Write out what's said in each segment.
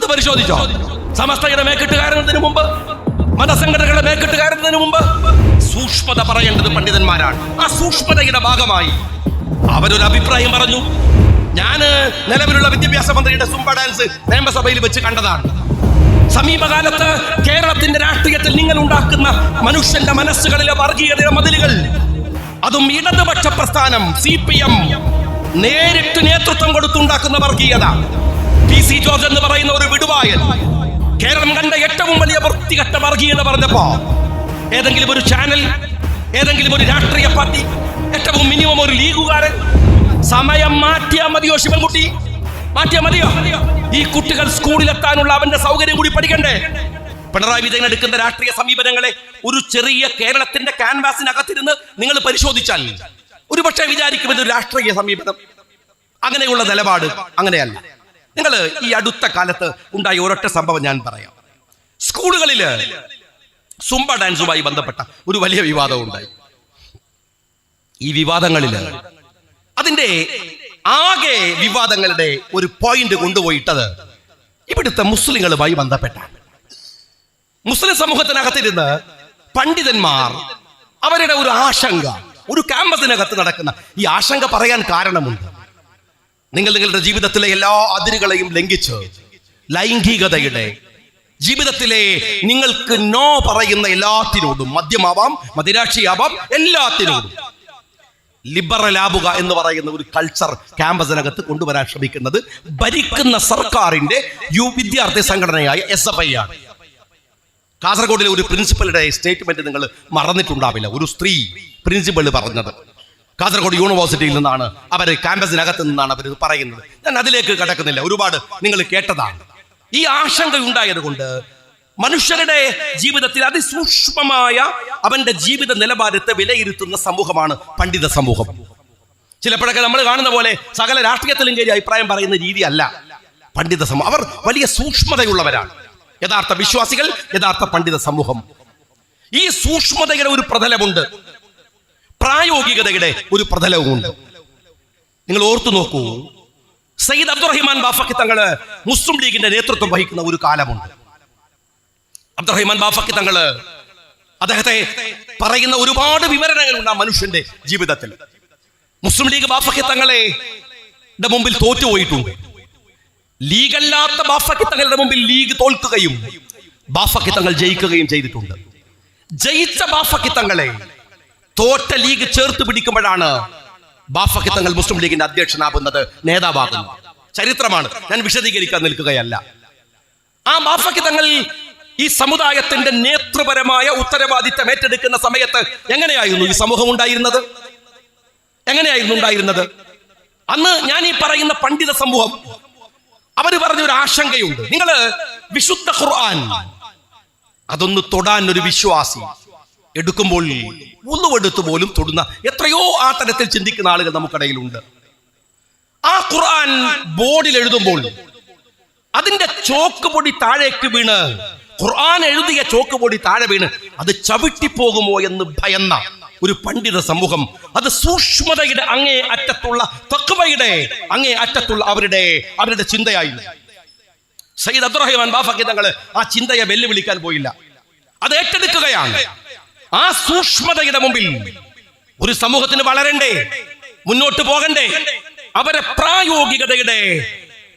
അത് പരിശോധിച്ചോ. സമസ്തയുടെ മേക്കിട്ട് കയറുന്നതിന് മുമ്പ് മതസംഘടനകളുടെ മേക്കിട്ട് കയറുന്നതിന് മുമ്പ് സൂക്ഷ്മത പറയേണ്ടത് പണ്ഡിതന്മാരാണ്. ആ സൂക്ഷ്മതയുടെ ഭാഗമായി അവരൊരു അഭിപ്രായം പറഞ്ഞു. ഞാൻ നിലവിലുള്ള വിദ്യാഭ്യാസ മന്ത്രിയുടെ സുംബ ഡാൻസ് നിയമസഭയിൽ വെച്ച് കണ്ടതാണ്. സമീപകാലത്ത് കേരളത്തിന്റെ രാഷ്ട്രീയത്തിൽ നിങ്ങൾ ഉണ്ടാക്കുന്ന മനുഷ്യന്റെ മനസ്സുകളിലെ വർഗീയതയുടെ മതിലുകൾ അതും ഇടതുപക്ഷ പ്രസ്ഥാനം സി പി എം നേരിട്ട് നേതൃത്വം കൊടുത്തുണ്ടാക്കുന്ന വർഗീയത. പി സി ജോർജ് എന്ന് പറയുന്ന ഒരു വിടുവായൻ കേരളം കണ്ട ഏറ്റവും വലിയ വൃത്തികെട്ട വർഗീയത പറഞ്ഞപ്പോ ഏതെങ്കിലും ഒരു ചാനൽ ഏതെങ്കിലും ഒരു രാഷ്ട്രീയ പാർട്ടി ഏറ്റവും മിനിമം ഒരു ലീഗുകാരൻ സമയം മാറ്റിയാ മതിയോ ശിവൻകുട്ടി? മാറ്റിയാ മതിയോ? ഈ കുട്ടികൾ സ്കൂളിലെത്താനുള്ള അവന്റെ സൗകര്യം കൂടി പഠിക്കണ്ടേ? പിണറായി വിജയൻ എടുക്കുന്ന രാഷ്ട്രീയ സമീപനങ്ങളെ ഒരു ചെറിയ കേരളത്തിന്റെ ക്യാൻവാസിനകത്തിരുന്ന് നിങ്ങൾ പരിശോധിച്ചാൽ ഒരുപക്ഷെ വിചാരിക്കും ഇതൊരു രാഷ്ട്രീയ സമീപനം. അങ്ങനെയുള്ള നിലപാട് അങ്ങനെയല്ല. നിങ്ങൾ ഈ അടുത്ത കാലത്ത് ഉണ്ടായ ഒരൊറ്റ സംഭവം ഞാൻ പറയാം. സ്കൂളുകളിൽ സുംബ ഡാൻസുമായി ബന്ധപ്പെട്ട ഒരു വലിയ വിവാദം ഉണ്ടായി. ഈ വിവാദങ്ങളിൽ അതിന്റെ ആകെ വിവാദങ്ങളുടെ ഒരു പോയിന്റ് കൊണ്ടുപോയിട്ടത് ഇവിടുത്തെ മുസ്ലിങ്ങളുമായി ബന്ധപ്പെട്ട മുസ്ലിം സമൂഹത്തിനകത്തിരുന്ന് പണ്ഡിതന്മാർ അവരുടെ ഒരു ആശങ്ക ഒരു ക്യാമ്പസിനകത്ത് നടക്കുന്ന ഈ ആശങ്ക പറയാൻ കാരണമുണ്ട്. നിങ്ങൾ നിങ്ങളുടെ ജീവിതത്തിലെ എല്ലാ അതിരുകളെയും ലംഘിച്ച് ലൈംഗികതയുടെ ജീവിതത്തിലെ നിങ്ങൾക്ക് നോ പറയുന്ന എല്ലാത്തിനോടും മദ്യമാവാം മദിരാക്ഷിയാവാം എല്ലാത്തിനോടും. ലിബറൽ ആവുക എന്ന് പറയുന്ന ഒരു കൾച്ചർ ക്യാമ്പസിനകത്ത് കൊണ്ടുവരാൻ ശ്രമിക്കുന്നത് ഭരിക്കുന്ന സർക്കാരിന്റെ യു വിദ്യാർത്ഥി സംഘടനയായ എസ് എഫ് ഐ ആണ്. കാസർഗോഡിലെ ഒരു പ്രിൻസിപ്പളുടെ സ്റ്റേറ്റ്മെന്റ് നിങ്ങൾ മറന്നിട്ടുണ്ടാവില്ല. ഒരു സ്ത്രീ പ്രിൻസിപ്പൾ പറഞ്ഞത്. കാസർഗോഡ് യൂണിവേഴ്സിറ്റിയിൽ നിന്നാണ് അവർ ക്യാമ്പസിനകത്ത് നിന്നാണ് അവർ പറയുന്നത്. ഞാൻ അതിലേക്ക് കടക്കുന്നില്ല. ഒരുപാട് നിങ്ങൾ കേട്ടതാണ്. ഈ ആശങ്ക ഉണ്ടായത് കൊണ്ട് മനുഷ്യരുടെ ജീവിതത്തിൽ അതിസൂക്ഷ്മമായ അവന്റെ ജീവിത നിലവാരത്തെ വിലയിരുത്തുന്ന സമൂഹമാണ് പണ്ഡിത സമൂഹം. ചിലപ്പോഴൊക്കെ നമ്മൾ കാണുന്ന പോലെ സകല രാഷ്ട്രീയത്തിലും കയറി അഭിപ്രായം പറയുന്ന രീതിയല്ല പണ്ഡിത സമൂഹം. അവർ വലിയ സൂക്ഷ്മതയുള്ളവരാണ്. യഥാർത്ഥ വിശ്വാസികൾ യഥാർത്ഥ പണ്ഡിത സമൂഹം. ഈ സൂക്ഷ്മതയുടെ ഒരു പ്രതലമുണ്ട്. പ്രായോഗികതയുടെ ഒരു പ്രതലവുമുണ്ട്. നിങ്ങൾ ഓർത്തു നോക്കൂ. സയ്യിദ് അബ്ദുറഹിമാൻ ബാഫക്കി തങ്ങൾ മുസ്ലിം ലീഗിന്റെ നേതൃത്വം വഹിക്കുന്ന ഒരു കാലമുണ്ട്. അബ്ദുറഹിമാൻ ബാഫക്കി തങ്ങൾ അദ്ദേഹത്തെ പറയുന്ന ഒരുപാട് വിവരണങ്ങളുണ്ട് ആ മനുഷ്യന്റെ ജീവിതത്തിൽ. മുസ്ലിം ലീഗ് ബാഫക്കി തങ്ങളെ മുമ്പിൽ തോറ്റുപോയിട്ടുണ്ട് ലീഗല്ലാത്ത ബാഫക്കി തങ്ങളുടെ മുമ്പിൽ ലീഗ് തോൽക്കുകയും ബാഫക്കി തങ്ങൾ ജയിക്കുകയും ചെയ്തിട്ടുണ്ട്. ജയിച്ച ബാഫക്കി തങ്ങളെ തോറ്റ ലീഗ് ചേർത്ത് പിടിക്കുമ്പോഴാണ് ബാഫക്കി തങ്ങൾ മുസ്ലിം ലീഗിന്റെ അധ്യക്ഷനാകുന്നത് നേതാവാകുന്നത്. ചരിത്രമാണ്. ഞാൻ വിശദീകരിക്കാൻ നിൽക്കുകയല്ല. ആ ബാഫക്കി തങ്ങൾ ഈ സമുദായത്തിന്റെ നേതൃപരമായ ഉത്തരവാദിത്തം ഏറ്റെടുക്കുന്ന സമയത്ത് എങ്ങനെയായിരുന്നു ഈ സമൂഹം ഉണ്ടായിരുന്നത്? എങ്ങനെയായിരുന്നു ഉണ്ടായിരുന്നത്? അന്ന് ഞാൻ ഈ പറയുന്ന പണ്ഡിത സമൂഹം അവർ പറഞ്ഞ ഒരു ആശങ്കയുണ്ട്. നിങ്ങൾ വിശുദ്ധ ഖുർആൻ അതൊന്ന് തൊടാൻ ഒരു വിശ്വാസി. എടുക്കുമ്പോൾ ഒന്നുമെടുത്ത് പോലും തൊടുന്ന എത്രയോ ആ തരത്തിൽ ചിന്തിക്കുന്ന ആളുകൾ നമുക്കിടയിലുണ്ട്. ആ ഖുർആൻ ബോർഡിൽ എഴുതുമ്പോൾ അതിന്റെ ചോക്ക് പൊടി താഴേക്ക് വീണ് ഖുർആൻ എഴുതിയ ചോക്ക് പൊടി താഴെ വീണ് അത് ചവിട്ടിപ്പോകുമോ എന്ന് ഭയന്ന ഒരു പണ്ഡിത സമൂഹം അത് സൂക്ഷ്മതയുടെ അങ്ങേ അറ്റത്തുള്ള തക്വയുടെ അങ്ങേ അറ്റത്തുള്ള അവരുടെ അവരുടെ ചിന്തയായി. സയ്യിദ് അബ്ദുറഹിമാൻ ബാഫക്കി തങ്ങൾ ആ ചിന്തയെ വെല്ലുവിളിക്കാൻ പോയില്ല. അത് ഏറ്റെടുക്കുകയാണ്. ആ സൂക്ഷ്മതയുടെ മുമ്പിൽ ഒരു സമൂഹത്തിന് വളരണ്ടേ മുന്നോട്ട് പോകണ്ടേ അവരെ പ്രായോഗികതയുടെ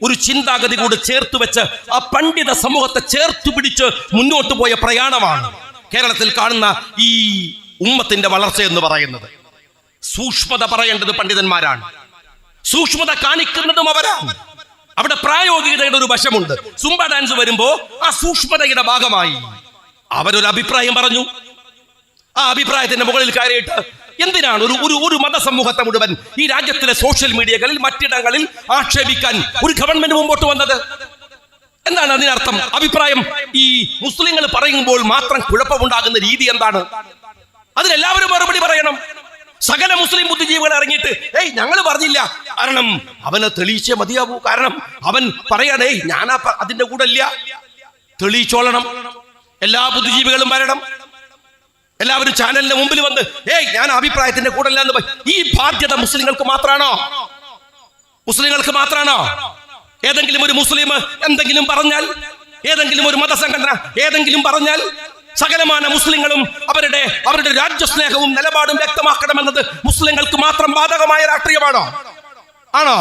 ഒരു ചിന്താഗതി കൂടെ ചേർത്ത് വെച്ച് ആ പണ്ഡിത സമൂഹത്തെ ചേർത്ത് പിടിച്ച് മുന്നോട്ട് പോയ പ്രയാണമാണ് കേരളത്തിൽ കാണുന്ന ഈ ഉമ്മത്തിന്റെ വളർച്ച എന്ന് പറയുന്നത്. സൂക്ഷ്മത പറയേണ്ടത് പണ്ഡിതന്മാരാണ്. സൂക്ഷ്മത കാണിക്കുന്നതും അവരാണ്. അവിടെ പ്രായോഗികതയുടെ ഒരു വശമുണ്ട്. സുംബ ഡാൻസ് വരുമ്പോ ആ സൂക്ഷ്മതയുടെ ഭാഗമായി അവരൊരു അഭിപ്രായം പറഞ്ഞു. ആ അഭിപ്രായത്തിന്റെ മുകളിൽ കയറിയിട്ട് എന്തിനാണ് ഒരു ഒരു ഒരു മതസമൂഹത്തെ മുഴുവൻ ഈ രാജ്യത്തിലെ സോഷ്യൽ മീഡിയകളിൽ മറ്റിടങ്ങളിൽ ആക്ഷേപിക്കാൻ ഒരു ഗവൺമെന്റ് മുമ്പോട്ട് വന്നത്? എന്താണ് അതിനർത്ഥം? അഭിപ്രായം ഈ മുസ്ലിങ്ങൾ പറയുമ്പോൾ മാത്രം കുഴപ്പമുണ്ടാകുന്ന രീതി എന്താണ്? അതിനെല്ലാവരും മറുപടി പറയണം. സകല മുസ്ലിം ബുദ്ധിജീവികൾ ഇറങ്ങിയിട്ട് ഏയ് ഞങ്ങൾ പറഞ്ഞില്ല. കാരണം അവനെ തെളിയിച്ചേ മതിയാവൂ. കാരണം അവൻ പറയണേ ഞാനാ അതിന്റെ കൂടെ ഇല്ല. തെളിയിച്ചോളണം. എല്ലാ ബുദ്ധിജീവികളും വരണം. എല്ലാവരും ചാനലിന്റെ മുമ്പിൽ വന്ന് ഏയ് ഞാൻ അഭിപ്രായത്തിന്റെ കൂടെ ഈ ബാധ്യത മുസ്ലിങ്ങൾക്ക് മാത്രമാണോ മുസ്ലിങ്ങൾക്ക് മാത്രമാണോ ഏതെങ്കിലും ഒരു മുസ്ലിം എന്തെങ്കിലും പറഞ്ഞാൽ ഏതെങ്കിലും ഒരു മതസംഘടന ഏതെങ്കിലും പറഞ്ഞാൽ സകലമാന മുസ്ലിങ്ങളും അവരുടെ അവരുടെ രാജ്യസ്നേഹവും നിലപാടും വ്യക്തമാക്കണമെന്നത് മുസ്ലിങ്ങൾക്ക് മാത്രം ബാധകമായ രാഷ്ട്രീയമാണോ? ആണോ?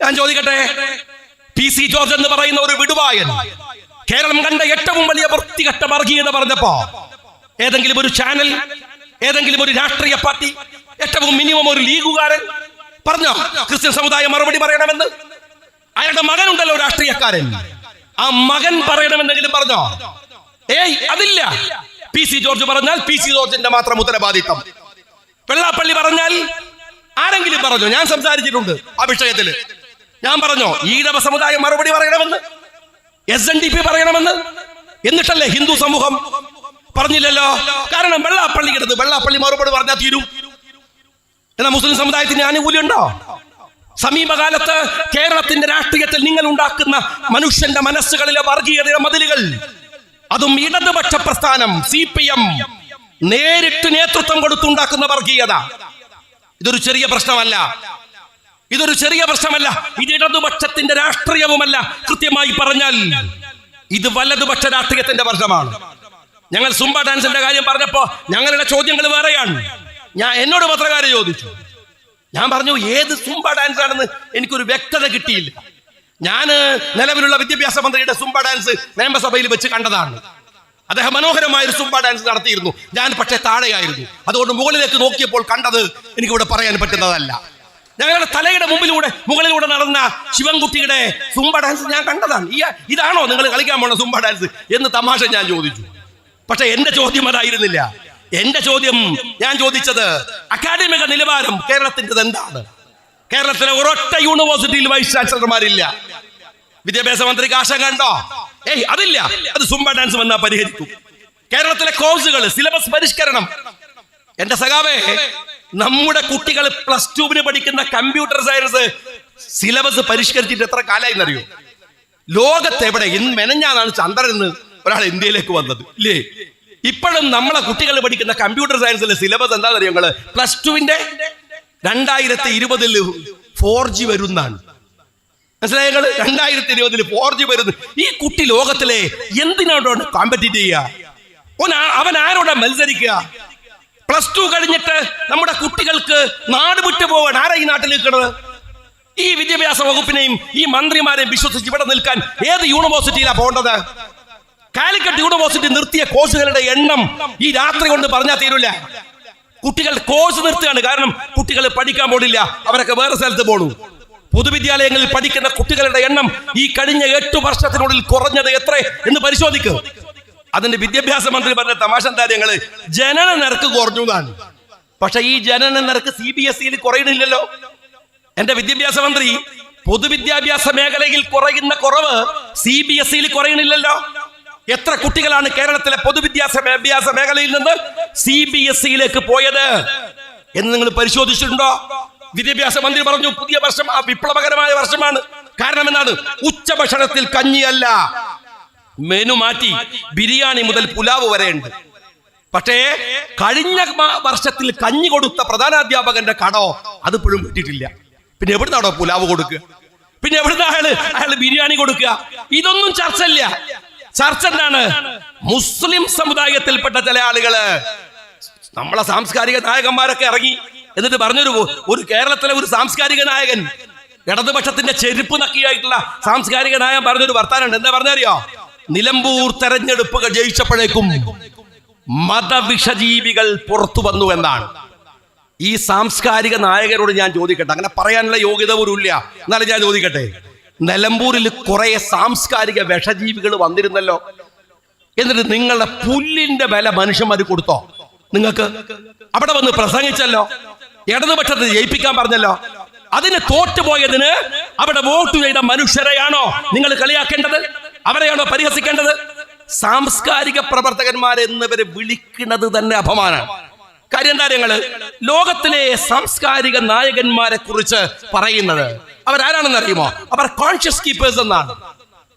ഞാൻ ചോദിക്കട്ടെ? പി സി ജോർജ് എന്ന് പറയുന്ന ഒരു വിടുവായൻ കേരളം കണ്ട ഏറ്റവും വലിയ വൃത്തികെട്ട വർഗീയത പറഞ്ഞപ്പോ ഏതെങ്കിലും ഒരു ചാനൽ ഏതെങ്കിലും ഒരു രാഷ്ട്രീയ പാർട്ടി ഏറ്റവും മിനിമം ഒരു ലീഗുകാരൻ പറഞ്ഞോ? ക്രിസ്ത്യൻ സമുദായം മറുപടി പറയണമെന്ന്? അയാളുടെ മകനുണ്ടല്ലോ രാഷ്ട്രീയക്കാരൻ. ആ മകൻ പറയണമെന്നെങ്കിലും പറഞ്ഞോ? ഏയ് അതില്ല. പി സി ജോർജ് പറഞ്ഞാൽ പി സി ജോർജിന്റെ മാത്രം ഉത്തരവാദിത്തം. വെള്ളാപ്പള്ളി പറഞ്ഞാൽ ആരെങ്കിലും പറഞ്ഞോ? ഞാൻ സംസാരിച്ചിട്ടുണ്ട് ആ വിഷയത്തിൽ ഞാൻ പറഞ്ഞോ ഈഴവ സമുദായം മറുപടി പറയണമെന്ന്? എസ് എൻ ഡി പി പറയണമെന്ന്? എന്നിട്ടല്ലേ ഹിന്ദു സമൂഹം പറഞ്ഞില്ലല്ലോ. കാരണം വെള്ളാപ്പള്ളി കിടന്ന് വെള്ളാപ്പള്ളി മറുപടി പറഞ്ഞാൽ തീരും. എന്നാ മുസ്ലിം സമുദായത്തിന് ആനുകൂല്യം ഉണ്ടോ സമീപകാലത്ത് കേരളത്തിന്റെ രാഷ്ട്രീയത്തിൽ നിങ്ങൾ ഉണ്ടാക്കുന്ന മനുഷ്യന്റെ മനസ്സുകളിലെ വർഗീയതയുടെ മതിലുകൾ. അതും ഇടതുപക്ഷ പ്രസ്ഥാനം സി പി എം നേരിട്ട് നേതൃത്വം കൊടുത്തുണ്ടാക്കുന്ന വർഗീയത. ഇതൊരു ചെറിയ പ്രശ്നമല്ല. ഇതൊരു ചെറിയ പ്രശ്നമല്ല. ഇത് ഇടതുപക്ഷത്തിന്റെ രാഷ്ട്രീയവുമല്ല. കൃത്യമായി പറഞ്ഞാൽ ഇത് വലതുപക്ഷ രാഷ്ട്രീയത്തിന്റെ പ്രശ്നമാണ്. ഞങ്ങൾ സുംബ ഡാൻസിന്റെ കാര്യം പറഞ്ഞപ്പോ ഞങ്ങളുടെ ചോദ്യങ്ങൾ വേറെയാണ്. ഞാൻ എന്നോട് പത്രക്കാരെ ചോദിച്ചു. ഞാൻ പറഞ്ഞു ഏത് സുംബ ഡാൻസ് ആണെന്ന് എനിക്കൊരു വ്യക്തത കിട്ടിയില്ല. ഞാൻ നിലവിലുള്ള വിദ്യാഭ്യാസ മന്ത്രിയുടെ സുംബ ഡാൻസ് നിയമസഭയിൽ വെച്ച് കണ്ടതാണ്. അദ്ദേഹം മനോഹരമായ ഒരു സുംബ ഡാൻസ് നടത്തിയിരുന്നു. ഞാൻ പക്ഷേ താഴെയായിരുന്നു. അതുകൊണ്ട് മുകളിലേക്ക് നോക്കിയപ്പോൾ കണ്ടത് എനിക്കിവിടെ പറയാൻ പറ്റുന്നതല്ല. ഞങ്ങളുടെ തലയുടെ മുമ്പിലൂടെ മുകളിലൂടെ നടന്ന ശിവൻകുട്ടിയുടെ സുംബ ഡാൻസ് ഞാൻ കണ്ടതാണ്. ഈ ഇതാണോ നിങ്ങൾ കളിക്കാൻ പോണ സുംബ ഡാൻസ് എന്ന് തമാശ ഞാൻ ചോദിച്ചു. പക്ഷെ എന്റെ ചോദ്യം അതായിരുന്നില്ല. എന്റെ ചോദ്യം ഞാൻ ചോദിച്ചത് അക്കാദമിക നിലവാരം കേരളത്തിന്റെത് എന്താണ്? കേരളത്തിലെ ഒരൊറ്റ യൂണിവേഴ്സിറ്റിയിൽ വൈസ് ചാൻസലർമാരില്ല. വിദ്യാഭ്യാസ മന്ത്രി കാശം കണ്ടോ ഏയ് അതില്ല. അത് സുംബ ഡാൻസ് വന്നാൽ പരിഹരിക്കും. കേരളത്തിലെ കോഴ്സുകൾ സിലബസ് പരിഷ്കരണം. എന്റെ സഖാവേ നമ്മുടെ കുട്ടികൾ പ്ലസ് ടുവിന് പഠിക്കുന്ന കമ്പ്യൂട്ടർ സയൻസ് സിലബസ് പരിഷ്കരിച്ചിട്ട് എത്ര കാലമായി എന്നറിയോ? ലോകത്തെവിടെ ഇന്ന് മെനഞ്ഞാന്നാണ് ചന്ദ്രൻ ഒരാൾ ഇന്ത്യയിലേക്ക് വന്നത്. ഇല്ലേ? ഇപ്പോഴും നമ്മളെ കുട്ടികൾ പഠിക്കുന്ന കമ്പ്യൂട്ടർ സയൻസിലെ സിലബസ് എന്താണെന്നറിയോ നിങ്ങൾ? പ്ലസ് ടുവിന്റെ രണ്ടായിരത്തി ഇരുപതിൽ ഫോർ ജി വരുന്നാണ്. മനസ്സിലായങ്ങൾ രണ്ടായിരത്തി ഇരുപതിൽ ഫോർ ജി വരുന്നു. ഈ കുട്ടി ലോകത്തിലെ എന്തിനോടാണ് കോമ്പറ്റീറ്റ് ചെയ്യുക? അവൻ ആരോടാ മത്സരിക്കുക? പ്ലസ് ടു കഴിഞ്ഞിട്ട് നമ്മുടെ കുട്ടികൾക്ക് നാട് വിട്ടു പോവാൻ ആരാ ഈ നാട്ടിൽ നിൽക്കുന്നത്? ഈ വിദ്യാഭ്യാസ വകുപ്പിനെയും ഈ മന്ത്രിമാരെയും വിശ്വസിച്ച് ഇവിടെ നിൽക്കാൻ ഏത് യൂണിവേഴ്സിറ്റിയിലാണ് പോകേണ്ടത്? കാലിക്കറ്റ് യൂണിവേഴ്സിറ്റി നിർത്തിയ കോഴ്സുകളുടെ എണ്ണം ഈ രാത്രി കൊണ്ട് പറഞ്ഞാൽ തീരില്ല കുട്ടികൾ കോഴ്സ് നിർത്തുകയാണ്. കാരണം കുട്ടികൾ പഠിക്കാൻ പോണില്ല. അവരൊക്കെ വേറെ സ്ഥലത്ത് പോണു. പൊതുവിദ്യാലയങ്ങളിൽ പഠിക്കുന്ന കുട്ടികളുടെ എണ്ണം ഈ കഴിഞ്ഞ എട്ട് വർഷത്തിനുള്ളിൽ കുറഞ്ഞത് എത്ര എന്ന് പരിശോധിക്കും. അതിന്റെ വിദ്യാഭ്യാസ മന്ത്രി പറഞ്ഞ തമാശ കാര്യങ്ങൾ ജനന നിരക്ക് കുറഞ്ഞു എന്നാണ്. പക്ഷെ ഈ ജനന നിരക്ക് സി ബി എസ് സിയിൽ എന്റെ വിദ്യാഭ്യാസ മന്ത്രി പൊതുവിദ്യാഭ്യാസ മേഖലയിൽ കുറയുന്ന കുറവ് സി ബി എസ് സിയിൽ കുറയണില്ലല്ലോ എത്ര കുട്ടികളാണ് കേരളത്തിലെ പൊതുവിദ്യാഭ്യാസ മേഖലയിൽ നിന്ന് സി ബി എസ് സിയിലേക്ക് പോയത് എന്ന് നിങ്ങൾ പരിശോധിച്ചിട്ടുണ്ടോ? വിദ്യാഭ്യാസ മന്ത്രി പറഞ്ഞു പുതിയ വർഷം ആ വിപ്ലവകരമായ വർഷമാണ്. കാരണം എന്താണ്? ഉച്ചഭക്ഷണത്തിൽ കഞ്ഞിയല്ല. മെനു മാറ്റി ബിരിയാണി മുതൽ പുലാവ് വരെ ഉണ്ട് പക്ഷേ കഴിഞ്ഞ വർഷത്തിൽ കഞ്ഞി കൊടുത്ത പ്രധാനാധ്യാപകന്റെ കടോ അത് ഇപ്പോഴും കിട്ടിയിട്ടില്ല. പിന്നെ എവിടുന്നാണോ പുലാവ് കൊടുക്കുക? പിന്നെ എവിടുന്ന അയാൾ അയാൾ ബിരിയാണി കൊടുക്കുക? ഇതൊന്നും ചർച്ചയില്ല. ചർച്ച എന്താണ്? മുസ്ലിം സമുദായത്തിൽപ്പെട്ട ചില ആളുകൾ നമ്മളെ സാംസ്കാരിക നായകന്മാരൊക്കെ ഇറങ്ങി എന്നിട്ട് പറഞ്ഞൊരു ഒരു കേരളത്തിലെ ഒരു സാംസ്കാരിക നായകൻ ഇടതുപക്ഷത്തിന്റെ ചെരുപ്പ് നക്കിയായിട്ടുള്ള സാംസ്കാരിക നായകൻ പറഞ്ഞൊരു വർത്താനുണ്ട് എന്താ പറഞ്ഞറിയോ? നിലമ്പൂർ തെരഞ്ഞെടുപ്പ് ജയിച്ചപ്പോഴേക്കും മതവിഷജീവികൾ പുറത്തു വന്നു എന്നാണ്. ഈ സാംസ്കാരിക നായകരോട് ഞാൻ ചോദിക്കട്ടെ. അങ്ങനെ പറയാനുള്ള യോഗ്യത പോലും ഇല്ല. എന്നാലും ഞാൻ ചോദിക്കട്ടെ. നിലമ്പൂരിൽ കുറേ സാംസ്കാരിക വിഷജീവികൾ വന്നിരുന്നല്ലോ. എന്നിട്ട് നിങ്ങളുടെ പുല്ലിന്റെ വില മനുഷ്യന്മാർ കൊടുത്തോ? നിങ്ങൾക്ക്? അവിടെ വന്ന് പ്രസംഗിച്ചല്ലോ. ഇടതുപക്ഷത്തെ ജയിപ്പിക്കാൻ പറഞ്ഞല്ലോ. അതിന് തോറ്റുപോയതിന് അവിടെ വോട്ട് ചെയ്ത മനുഷ്യരെയാണോ നിങ്ങൾ കളിയാക്കേണ്ടത്? അവരെയാണോ പരിഹസിക്കേണ്ടത്? സാംസ്കാരിക പ്രവർത്തകന്മാരെന്നവരെ വിളിക്കുന്നത് തന്നെ അപമാനമാണ് കാര്യം എന്താ ലോകത്തിലെ സാംസ്കാരിക നായകന്മാരെ കുറിച്ച് പറയുന്നത്. അവരാരാണെന്ന് അറിയുമോ? അവർ കോൺഷ്യസ് കീപ്പേഴ്സ് എന്നാണ്.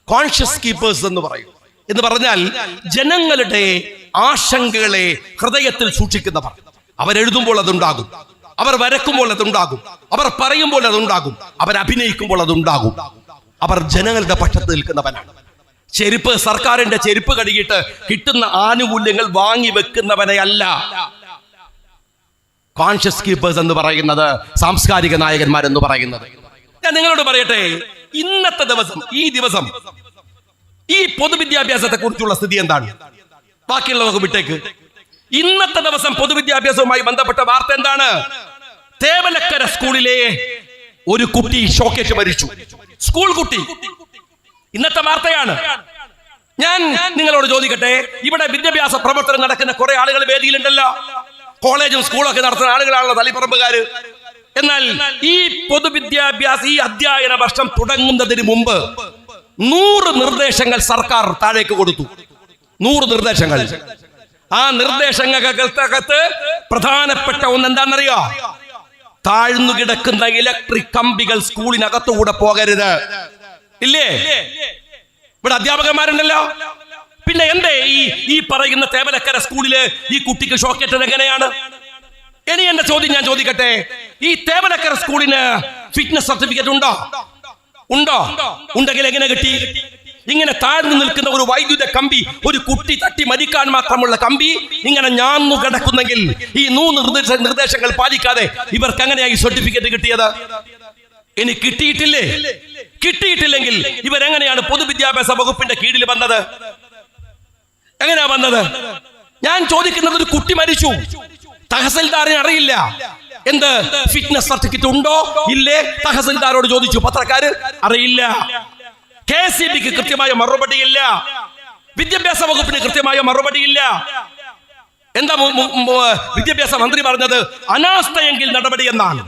കോൺഷ്യസ് കീപ്പേഴ്സ് എന്ന് പറയും. എന്ന് പറഞ്ഞാൽ ജനങ്ങളുടെ ആശങ്കകളെ ഹൃദയത്തിൽ സൂക്ഷിക്കുന്നവർ. അവരെഴുതുമ്പോൾ അതുണ്ടാകും. അവർ വരക്കുമ്പോൾ അതുണ്ടാകും. അവർ പറയുമ്പോൾ അതുണ്ടാകും. അവർ അഭിനയിക്കുമ്പോൾ അതുണ്ടാകും. അവർ ജനങ്ങളുടെ പക്ഷത്ത് നിൽക്കുന്നവനാണ് ചെരുപ്പ് സർക്കാരിന്റെ ചെരുപ്പ് കഴുകിയിട്ട് കിട്ടുന്ന ആനുകൂല്യങ്ങൾ വാങ്ങി വെക്കുന്നവനെ അല്ല കോൺഷ്യസ് കീപ്പേഴ്സ് എന്ന് പറയുന്നത് സാംസ്കാരിക നായകന്മാർ എന്ന് പറയുന്നത്. ഞാൻ നിങ്ങളോട് പറയട്ടെ ഇന്നത്തെ ദിവസം ഈ ദിവസം ഈ പൊതുവിദ്യാഭ്യാസത്തെ കുറിച്ചുള്ള സ്ഥിതി എന്താണ്? ബാക്കിയുള്ളവർക്ക് വകുപ്പിട്ടേക്ക് ഇന്നത്തെ ദിവസം പൊതുവിദ്യാഭ്യാസവുമായി ബന്ധപ്പെട്ട വാർത്ത എന്താണ്? തേവലക്കര സ്കൂളിലെ ഒരു കുട്ടി ഷോക്കേറ്റ് മരിച്ചു. സ്കൂൾ കുട്ടി. ഇന്നത്തെ വാർത്തയാണ്. ഞാൻ നിങ്ങളോട് ചോദിക്കട്ടെ ഇവിടെ വിദ്യാഭ്യാസ പ്രവർത്തനം നടക്കുന്ന കുറെ ആളുകൾ വേദിയിലുണ്ടല്ലോ. കോളേജും സ്കൂളൊക്കെ നടത്തുന്ന ആളുകളാണല്ലോ തളിപ്പറമ്പുകാര്. എന്നാൽ ഈ പൊതുവിദ്യാഭ്യാസ ഈ അധ്യയന വർഷം തുടങ്ങുന്നതിന് മുമ്പ് നൂറ് നിർദ്ദേശങ്ങൾ സർക്കാർ താഴേക്ക് കൊടുത്തു. നൂറ് നിർദ്ദേശങ്ങൾ. ആ നിർദ്ദേശങ്ങൾക്കകത്ത് പ്രധാനപ്പെട്ട ഒന്ന് എന്താണെന്നറിയോ? താഴ്ന്നു കിടക്കുന്ന ഇലക്ട്രിക് കമ്പികൾ സ്കൂളിനകത്തുകൂടെ പോകരുത്. ഇല്ലേ? ഇവിടെ അധ്യാപകന്മാരുണ്ടല്ലോ. പിന്നെ എന്തേ ഈ ഈ പറയുന്ന തേവലക്കര സ്കൂളിൽ ഈ കുട്ടിക്ക് ഷോക്കേറ്റത് എങ്ങനെയാണ്? ഇനി എന്റെ ചോദ്യം ഞാൻ ചോദിക്കട്ടെ. ഈ തേവലക്കര സ്കൂളിന് ഫിറ്റ്നസ് സർട്ടിഫിക്കറ്റ് ഉണ്ടോ? ഉണ്ടോ? ഉണ്ടെങ്കിൽ എങ്ങനെ കിട്ടി? ഇങ്ങനെ താഴ്ന്നു നിൽക്കുന്ന ഒരു വൈദ്യുത കമ്പി ഒരു കുട്ടി തട്ടി മരിക്കാൻ മാത്രമുള്ള കമ്പി ഇങ്ങനെ ഞാന്നു കിടക്കുന്നെങ്കിൽ ഈ നൂ നിർദ്ദേശ നിർദ്ദേശങ്ങൾ പാലിക്കാതെ ഇവർക്ക് എങ്ങനെയായി സർട്ടിഫിക്കറ്റ് കിട്ടിയത്? ഇനി കിട്ടിയിട്ടില്ലേ? കിട്ടിയിട്ടില്ലെങ്കിൽ ഇവരെങ്ങനെയാണ് പൊതുവിദ്യാഭ്യാസ വകുപ്പിന്റെ കീഴിൽ വന്നത്? എങ്ങനെയാ വന്നത്? ഞാൻ ചോദിക്കുന്നത് ഒരു കുട്ടി മരിച്ചു. തഹസിൽദാറിന് അറിയില്ല. എന്ത്? ഫിറ്റ്നസ് സർട്ടിഫിക്കറ്റ് ഉണ്ടോ? ഇല്ലേ? തഹസിൽദാരോട് ചോദിച്ചു. പത്രക്കാര്? അറിയില്ല. കെ സി ബിക്ക് കൃത്യമായ മറുപടിയില്ല വിദ്യാഭ്യാസ വകുപ്പിന് കൃത്യമായ മറുപടിയില്ല എന്താ വിദ്യാഭ്യാസ മന്ത്രി പറഞ്ഞത്? അനാസ്ഥയെങ്കിൽ നടപടി എന്നാണ്.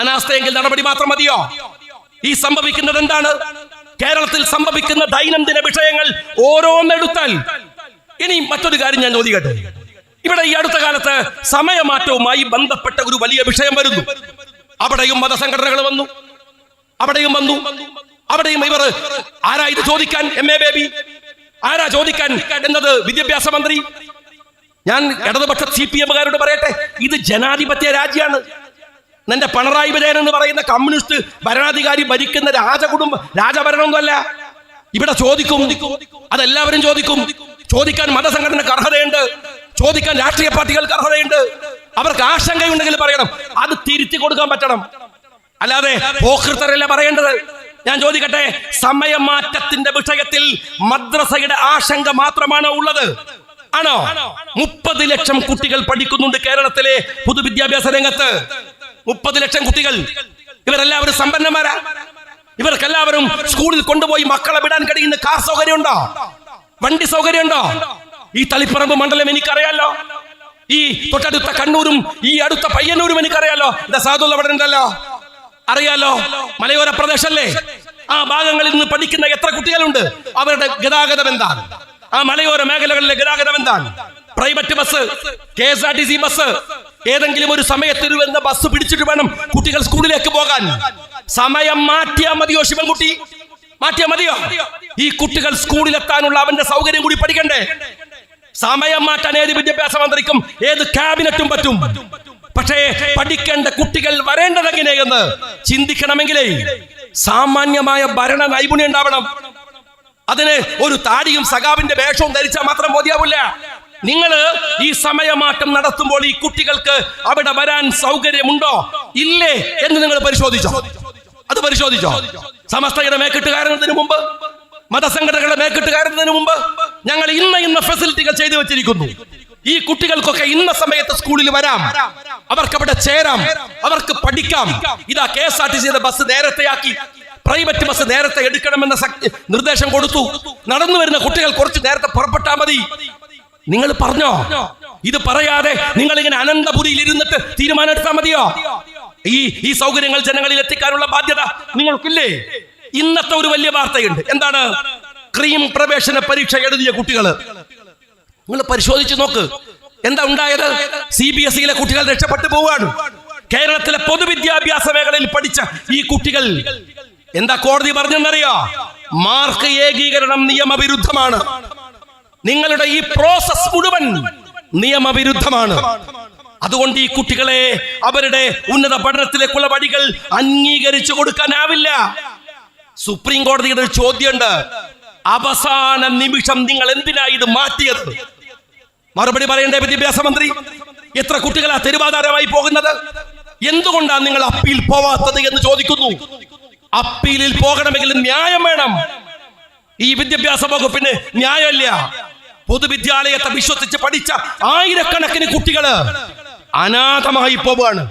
അനാസ്ഥയെങ്കിൽ നടപടി മാത്രം മതിയോ? ഈ സംഭവിക്കുന്നത് എന്താണ്? കേരളത്തിൽ സംഭവിക്കുന്ന ദൈനംദിന വിഷയങ്ങൾ ഓരോന്നെടുത്താൽ ഇനി മറ്റൊരു കാര്യം ഞാൻ ചോദിക്കട്ടെ? ഇവിടെ ഈ അടുത്ത കാലത്ത് സമയമാറ്റവുമായി ബന്ധപ്പെട്ട ഒരു വലിയ വിഷയം വരുന്നു. അവിടെയും മതസംഘടനകൾ വന്നു. അവിടെയും വന്നു. അവിടെയും ഇവർ ആരാ ഇത് ചോദിക്കാൻ എം എ ബേബി ആരാ ചോദിക്കാൻ എന്നത് വിദ്യാഭ്യാസ മന്ത്രി? ഞാൻ ഇടതുപക്ഷ സി പി എമ്മുകാരോട് പറയട്ടെ ഇത് ജനാധിപത്യ രാജ്യമാണ്. നിന്റെ പിണറായി വിജയൻ എന്ന് പറയുന്ന കമ്മ്യൂണിസ്റ്റ് ഭരണാധികാരി ഭരിക്കുന്ന രാജകുടുംബ രാജഭരണമൊന്നുമല്ല. ഇവിടെ ചോദിക്കും അതെല്ലാവരും ചോദിക്കും. ചോദിക്കാൻ മതസംഘടനക്ക് അർഹതയുണ്ട്. ചോദിക്കാൻ രാഷ്ട്രീയ പാർട്ടികൾക്ക് അർഹതയുണ്ട്. അവർക്ക് ആശങ്കയുണ്ടെങ്കിൽ പറയണം. അത് തിരുത്തി കൊടുക്കാൻ പറ്റണം. അല്ലാതെ പോക്കൃത്തരല്ല പറയേണ്ടത്. ഞാൻ ചോദിക്കട്ടെ സമയമാറ്റത്തിന്റെ വിഷയത്തിൽ മദ്രസയുടെ ആശങ്ക മാത്രമാണോ ഉള്ളത്? ആണോ? മുപ്പത് ലക്ഷം കുട്ടികൾ പഠിക്കുന്നുണ്ട് കേരളത്തിലെ പൊതുവിദ്യാഭ്യാസ രംഗത്ത്. മുപ്പത് ലക്ഷം കുട്ടികൾ. ഇവരെല്ലാവരും സമ്പന്നന്മാരാ. ഇവർക്കെല്ലാവരും സ്കൂളിൽ കൊണ്ടുപോയി മക്കളെ വിടാൻ കഴിയുന്ന കാർ സൗകര്യമുണ്ടോ വണ്ടി സൗകര്യമുണ്ടോ? ഈ തളിപ്പറമ്പ് മണ്ഡലം എനിക്കറിയാലോ. ഈ തൊട്ടടുത്ത കണ്ണൂരും ഈ അടുത്ത പയ്യന്നൂരും എനിക്കറിയാലോ. ഇതാ സാധുള്ള അവിടെ ഉണ്ടല്ലോ. അറിയാലോ മലയോര പ്രദേശല്ലേ? ആ ഭാഗങ്ങളിൽ നിന്ന് പഠിക്കുന്ന എത്ര കുട്ടികളുണ്ട്? അവരുടെ ഗതാഗതം എന്താണ്? ആ മലയോര മേഖലകളിലെ ഗതാഗതം എന്താണ്? Private bus K S R T C bus ഏതെങ്കിലും ഒരു സമയത്ത് ബസ് പിടിച്ചിട്ട് വേണം കുട്ടികൾ സ്കൂളിലേക്ക് പോകാൻ. സമയം മാറ്റിയാ മതിയോ ശിവൻകുട്ടി? മാറ്റിയാ മതിയോ? ഈ കുട്ടികൾ സ്കൂളിലെത്താനുള്ള അവന്റെ സൗകര്യം കൂടി പഠിക്കണ്ടേ? സമയം മാറ്റാൻ ഏത് വിദ്യാഭ്യാസ മന്ത്രിക്കും ഏത് ക്യാബിനറ്റും പറ്റും. പക്ഷേ പഠിക്കേണ്ട കുട്ടികൾ വരേണ്ടതെങ്ങനെയെന്ന് ചിന്തിക്കണമെങ്കിലേ സാമാന്യമായ ഭരണ നൈപുണ്യം ഉണ്ടാവണം. അതിന് ഒരു താടിയും സഖാവിന്റെ വേഷവും ധരിച്ചാൽ മാത്രം മതിയാവില്ല. നിങ്ങൾ ഈ സമയമാറ്റം നടത്തുമ്പോൾ ഈ കുട്ടികൾക്ക് അവിടെ വരാൻ സൗകര്യമുണ്ടോ? ഇല്ലേ എന്ന് നിങ്ങൾ പരിശോധിച്ചോ. അത് പരിശോധിച്ചോ? സമസ്തയുടെ മേക്കിട്ട് കയറുന്നതിന് മുമ്പ് മതസംഘടനകളുടെ മേക്കിട്ട് കയറുന്നതിന് മുമ്പ് ഞങ്ങൾ ഇന്ന ഇന്ന ഫെസിലിറ്റികൾ ചെയ്തു വെച്ചിരിക്കുന്നു. ഈ കുട്ടികൾക്കൊക്കെ ഇന്ന സമയത്ത് സ്കൂളിൽ വരാം. അവർക്ക് അവിടെ ചേരാം. അവർക്ക് പഠിക്കാം. ഇതാ കെ എസ് ആർ ടി സിയുടെ ബസ് നേരത്തെയാക്കി. പ്രൈവറ്റ് ബസ് നേരത്തെ എടുക്കണമെന്ന നിർദ്ദേശം കൊടുത്തു. നടന്നു വരുന്ന കുട്ടികൾ കുറച്ച് നേരത്തെ പുറപ്പെട്ടാൽ മതി. നിങ്ങൾ പറഞ്ഞോ? ഇത് പറയാതെ നിങ്ങൾ ഇങ്ങനെ അനന്തപുരിയിൽ ഇരുന്നിട്ട് തീരുമാനം എടുത്താൽ മതിയോ? ഈ ഈ സൗകര്യങ്ങൾ ജനങ്ങളിൽ എത്തിക്കാനുള്ള ബാധ്യത നിങ്ങൾക്കില്ലേ? ഇന്നത്തെ ഒരു വലിയ വാർത്തയുണ്ട്. എന്താണ്? ക്രീം പ്രവേശന പരീക്ഷ എഴുതിയ കുട്ടികൾ നിങ്ങൾ പരിശോധിച്ച് നോക്ക്. എന്താ ഉണ്ടായത്? സി ബി എസ് ഇയിലെ കുട്ടികൾ രക്ഷപ്പെട്ടു പോവാണ് കേരളത്തിലെ പൊതുവിദ്യാഭ്യാസ മേഖലയിൽ പഠിച്ച ഈ കുട്ടികൾ എന്താ കോടതി പറഞ്ഞെന്നറിയോ? മാർക്ക് ഏകീകരണം നിയമവിരുദ്ധമാണ്. നിങ്ങളുടെ ഈ പ്രോസസ് മുഴുവൻ നിയമവിരുദ്ധമാണ്. അതുകൊണ്ട് ഈ കുട്ടികളെ അവരുടെ ഉന്നത പഠനത്തിലേക്കുള്ള വഴികൾ അംഗീകരിച്ചു കൊടുക്കാനാവില്ല. സുപ്രീം കോടതിയുടെ ഒരു ചോദ്യമുണ്ട്. അവസാന നിമിഷം നിങ്ങൾ എന്തിനാ ഇത് മാറ്റിയത്? മറുപടി പറയേണ്ട വിദ്യാഭ്യാസ മന്ത്രി? എത്ര കുട്ടികളാ തെരുവാധാരമായി പോകുന്നത്? എന്തുകൊണ്ടാണ് നിങ്ങൾ അപ്പീൽ പോവാത്തത് എന്ന് ചോദിക്കുന്നു? അപ്പീലിൽ പോകണമെങ്കിൽ ന്യായം വേണം. ഈ വിദ്യാഭ്യാസ വകുപ്പിന് ന്യായമില്ല. പൊതുവിദ്യാലയത്തെ വിശ്വസിച്ച് പഠിച്ച ആയിരക്കണക്കിന് കുട്ടികൾ അനാഥമായി പോവാണ്.